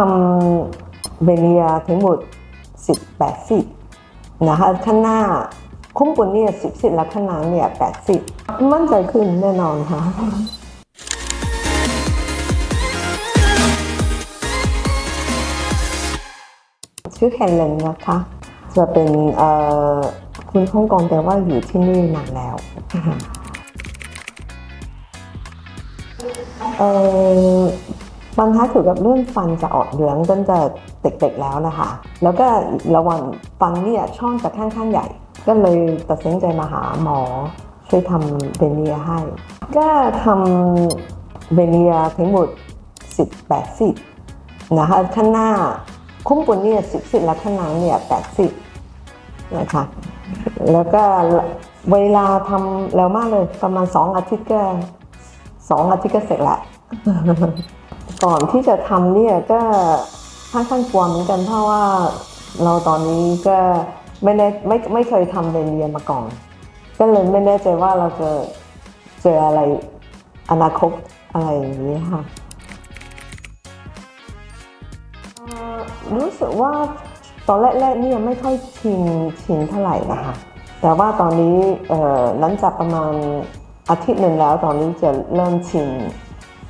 ทำเบเนียทั้งหมด 18สินะคะข้างหน้าคุ้มบนเนี่ยสิบสิบแล้วข้างหน้าเนี่ยแปดสิบมั่นใจขึ้นแน่นอนค่ะชื่อเฮเลนนะคะ จะเป็นคุณฮ่องกงแต่ว่าอยู่ที่นี่นานแล้วเออ ปัญหาเกี่ยวกับเรื่องฟันจะออกเหลืองตั้งแต่เด็กๆแล้วนะคะ แล้วก็ระว่างฟันเนี่ยช่องจะค่อนข้างใหญ่ ก็เลยตัดสินใจมาหาหมอช่วยทำเบเนียให้ ก็ทำเบเนียทั้งหมด18สิบนะคะข้างหน้าคุ้มบนเนี่ยสิบสิบแล้วข้างหลังเนี่ยแปดสิบนะคะแล้วก็เวลาทำเร็วมากเลยประมาณสองอาทิตย์ก็สองอาทิตย์ก็เสร็จละ ก่อนที่จะทำเนี่ยก็ค่อนข้างกลัวเหมือนกันเพราะว่าเราตอนนี้ก็ไม่ได้ไม่ไม่เคยทำเรียนเรียมาก่อน ก็เลยไม่แน่ใจว่าเราจะเจออะไรอนาคตอะไรอย่างนี้ค่ะรู้สึกว่าตอนแรกๆเนี่ยไม่ค่อยชินชินเท่าไหร่นะคะแต่ว่าตอนนี้หลังจากประมาณอาทิตย์หนึ่งแล้วตอนนี้จะเริ่มชิน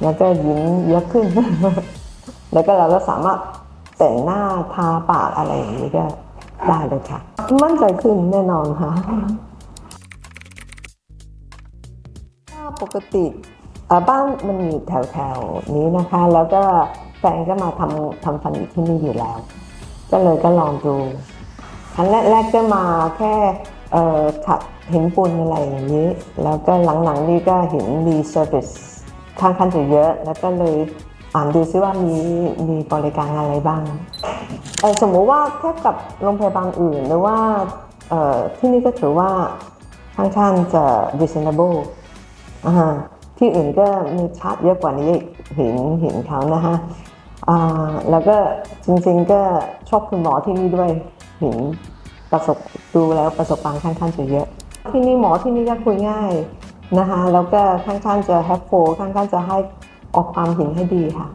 แล้วก็ยิ้มเยอะขึ้น แล้วก็เราก็สามารถแต่งหน้าทาปากอะไรอย่างนี้ก็ได้เลยค่ะ มั่นใจขึ้นแน่นอนค่ะปกติบ้านมันอยู่แถวๆนี้นะคะ แล้วก็แฟนก็มาทำทำฟันอยู่ที่นี่อยู่แล้ว ก็เลยก็ลองดูครั้งแรกๆก็มาแค่ขัดเห็นปุ่นอะไรอย่างนี้ แล้วก็หลังๆนี่ก็เห็นมีเซอร์วิส ค่อนข้างจะเยอะ แล้วก็เลยอ่านดูซิว่ามีมีบริการอะไรบ้างเอ่อสมมุติว่าเทียบกับโรงพยาบาลอื่น หรือว่าเออที่นี่ก็ถือว่าค่อนข้างจะ reasonable อ่าที่อื่นก็มีชาร์จเยอะกว่านี้อีกเห็นเห็นเขานะฮะอ่าแล้วก็จริงๆก็ชอบคุณหมอที่นี่ด้วยเห็นประสบดูแล้วประสบการณ์ค่อนข้างจะเยอะ ที่นี่หมอที่นี่ก็คุยง่าย นะคะ แล้วก็ค่อนข้างจะแฮปโฟค่อนข้างจะให้ออกความเห็นให้ดีค่ะ